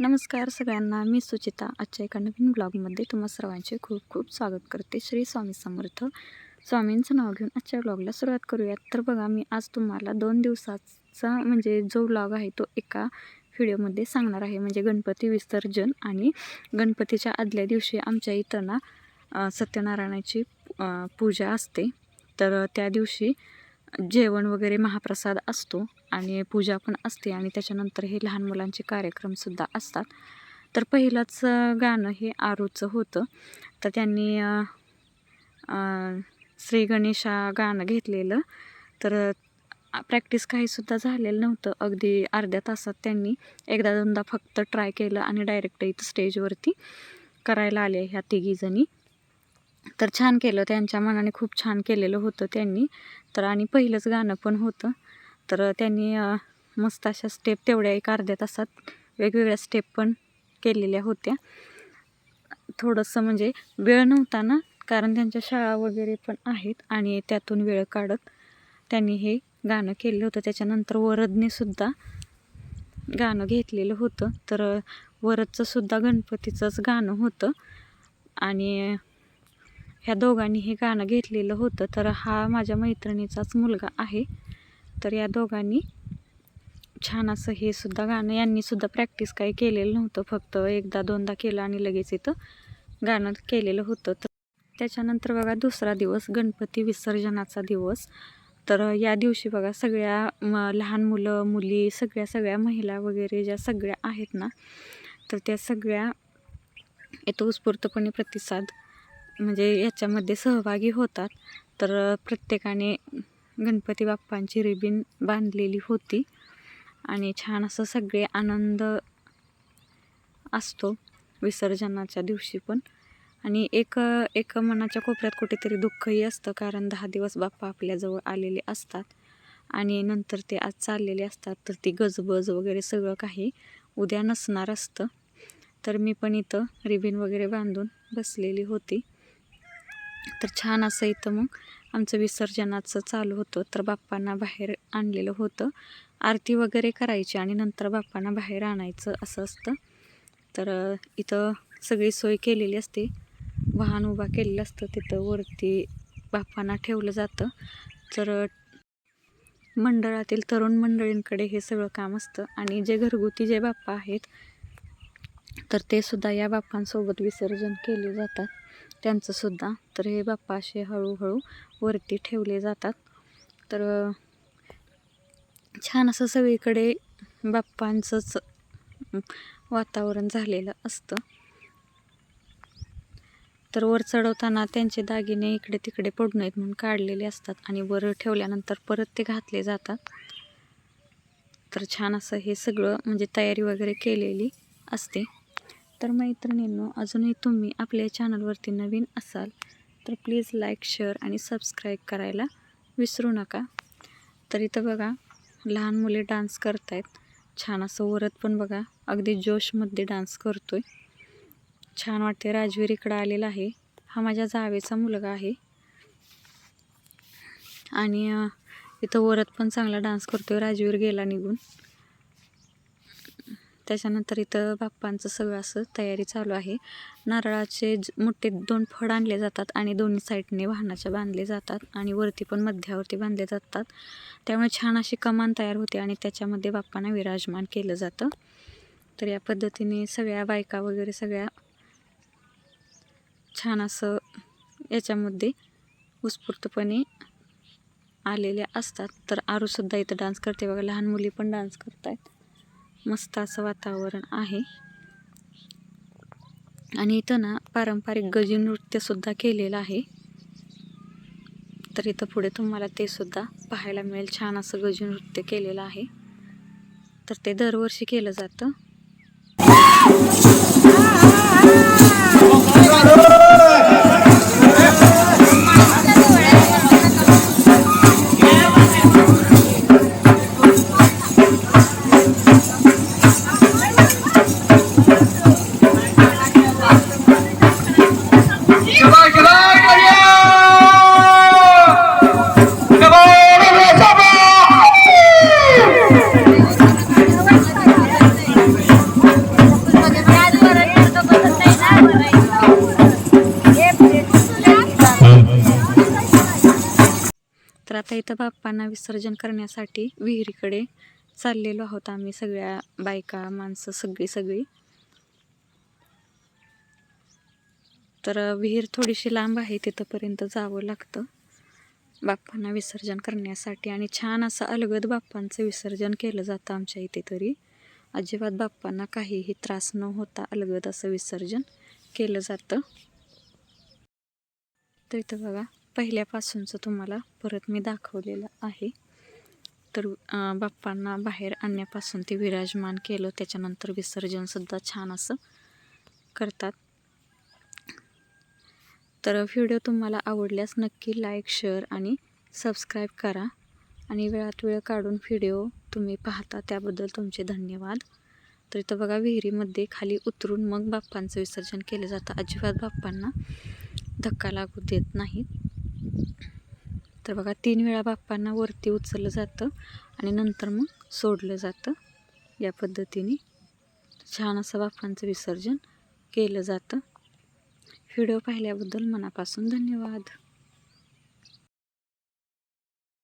नमस्कार सगळ्यांना मी सुचिता. आजच्या एका नवीन ब्लॉगमध्ये तुम्हा सर्वांचे खूप खूप स्वागत करते. श्री स्वामी समर्थ. स्वामींचं नाव घेऊन आजच्या ब्लॉगला सुरुवात करूयात. तर बघा मी आज तुम्हाला दोन दिवसाचा म्हणजे जो ब्लॉग आहे तो एका व्हिडिओमध्ये सांगणार आहे. म्हणजे गणपती विसर्जन आणि गणपतीच्या आदल्या दिवशी आमच्या इथं ना सत्यनारायणाची पूजा असते. तर त्या दिवशी जेवण वगैरे महाप्रसाद असतो आणि पूजा पण असते आणि त्याच्यानंतर हे लहान मुलांचे कार्यक्रमसुद्धा असतात. तर पहिलंच गाणं हे आरूचं होतं. तर त्यांनी श्री गणेशा गाणं घेतलेलं. तर प्रॅक्टिस काहीसुद्धा झालेलं नव्हतं. अगदी अर्ध्या तासात त्यांनी एकदा दोनदा फक्त ट्राय केलं आणि डायरेक्ट इथं स्टेजवरती करायला आले ह्या तिघीजणी. तर छान केलं. त्यांच्या मनाने खूप छान केलेलं होतं त्यांनी. तर आणि पहिलंच गाणं पण होतं. तर त्यांनी मस्त अशा स्टेप तेवढ्या एक अर्ध्या तासात वेगवेगळ्या स्टेप पण केलेल्या होत्या. थोडंसं म्हणजे वेळ नव्हता ना कारण त्यांच्या शाळा वगैरे पण आहेत आणि त्यातून वेळ काढत त्यांनी हे गाणं केलेलं होतं. त्याच्यानंतर वरदनेसुद्धा गाणं घेतलेलं होतं. तर वरदचंसुद्धा गणपतीचंच गाणं होतं. आणि ह्या दोघांनी हे गाणं घेतलेलं होतं. तर हा माझ्या मैत्रिणीचाच मुलगा आहे. तर या दोघांनी छान असं हे सुद्धा गाणं यांनी सुद्धा प्रॅक्टिस काही केलेलं नव्हतं. फक्त एकदा दोनदा केलं आणि लगेच इथं गाणं केलेलं होतं. तर त्याच्यानंतर बघा दुसरा दिवस गणपती विसर्जनाचा दिवस. तर या दिवशी बघा सगळ्या म लहान मुलं मुली सगळ्या सगळ्या महिला वगैरे ज्या सगळ्या आहेत ना तर त्या सगळ्या येतो उत्स्फूर्तपणे प्रतिसाद म्हणजे याच्यामध्ये सहभागी होतात. तर प्रत्येकाने गणपती बाप्पांची रिबीन बांधलेली होती. आणि छान असं सगळे आनंद असतो विसर्जनाच्या दिवशी पण. आणि एक एक मनाच्या कोपऱ्यात कुठेतरी दुःखही असतं कारण दहा दिवस बाप्पा आपल्याजवळ आलेले असतात. आणि नंतर ते आज चाललेले असतात तर ती गजबज वगैरे सगळं काही उद्या नसणार असतं. तर मी पण इथं रिबीन वगैरे बांधून बसलेली होती. तर छान असं इथं मग आमचं विसर्जनाचं चालू होतं. तर बाप्पांना बाहेर आणलेलं होतं. आरती वगैरे करायची आणि नंतर बाप्पांना बाहेर आणायचं असं असतं. तर इथं सगळी सोय केलेली असते. वाहन उभा केलेलं असतं. तिथं वरती बाप्पांना ठेवलं जातं. तर मंडळातील तरुण मंडळींकडे हे सगळं काम असतं. आणि जे घरगुती जे बाप्पा आहेत तर ते सुद्धा या बाप्पांसोबत विसर्जन केले जातात. त्यांचंसुद्धा तर हे बाप्पा असे हळूहळू वरती ठेवले जातात. तर छान असं सगळीकडे बाप्पांचंच वातावरण झालेलं असतं. तर वर चढवताना त्यांचे दागिने इकडे तिकडे पडू नयेत म्हणून काढलेले असतात आणि वर ठेवल्यानंतर परत ते घातले जातात. तर छान असं हे सगळं म्हणजे तयारी वगैरे केलेली असते. तर मैत्रिणींनो अजूनही तुम्ही आपल्या चॅनलवरती नवीन असाल तर प्लीज लाईक शेअर आणि सबस्क्राईब करायला विसरू नका. तर इथं बघा लहान मुले डान्स करत आहेत छान असं वरत पण बघा अगदी जोशमध्ये डान्स करतो आहे छान वाटते राजवीर इकडं आलेला आहे. हा माझ्या जावेचा मुलगा आहे. आणि इथं वरत पण चांगला डान्स करतो आहे राजवीर गेला निघून. त्याच्यानंतर इथं बाप्पांचं सगळं असं तयारी चालू आहे. नारळाचे ज- मोठे दोन फड आणले जातात आणि दोन्ही साईडने वाहनाच्या बांधले जातात आणि वरती पण मध्यावरती बांधले जातात. त्यामुळे छान अशी कमान तयार होते आणि त्याच्यामध्ये बाप्पांना विराजमान केलं जातं. तर या पद्धतीने सगळ्या बायका वगैरे सगळ्या छान असं याच्यामध्ये उत्स्फूर्तपणे आलेल्या असतात. तर आरूसुद्धा इथं डान्स करते बघा. लहान मुली पण डान्स करत आहेत मस्त असं वातावरण आहे. आणि इथं ना पारंपरिक गजी नृत्यसुद्धा केलेलं आहे. तर इथं पुढे तुम्हाला ते सुद्धा पाहायला मिळेल. छान असं गजी नृत्य केलेलं आहे. तर ते दरवर्षी केलं जातं. आता इथं बाप्पांना विसर्जन करण्यासाठी विहिरीकडे चाललेलो आहोत आम्ही सगळ्या बायका माणसं सगळी सगळी. तर विहीर थोडीशी लांब आहे तिथंपर्यंत जावं लागतं. बाप्पांना विसर्जन करण्यासाठी आणि छान असं अलगद बाप्पांचं विसर्जन केलं जातं आमच्या इथे तरी. अजिबात बाप्पांना काहीही त्रास न होता अलगद असं विसर्जन केलं जातं. तर इथं बघा पहिल्यापासूनचं तुम्हाला परत मी दाखवलेलं आहे. तर बाप्पांना बाहेर आणण्यापासून ते विराजमान केलं त्याच्यानंतर विसर्जनसुद्धा छान असं करतात. तर व्हिडिओ तुम्हाला आवडल्यास नक्की लाईक शेअर आणि सबस्क्राईब करा आणि वेळात वेळ काढून व्हिडिओ तुम्ही पाहता त्याबद्दल तुमचे धन्यवाद. तर इथं बघा विहिरीमध्ये खाली उतरून मग बाप्पांचं विसर्जन केलं जातं. अजिबात बाप्पांना धक्का लागू देत नाहीत. तर बघा तीन वेळा बाप्पांना वरती उचललं जातं आणि नंतर मग सोडलं जातं. या पद्धतीने छान असं बाप्पांचं विसर्जन केलं जातं. व्हिडिओ पाहिल्याबद्दल मनापासून धन्यवाद.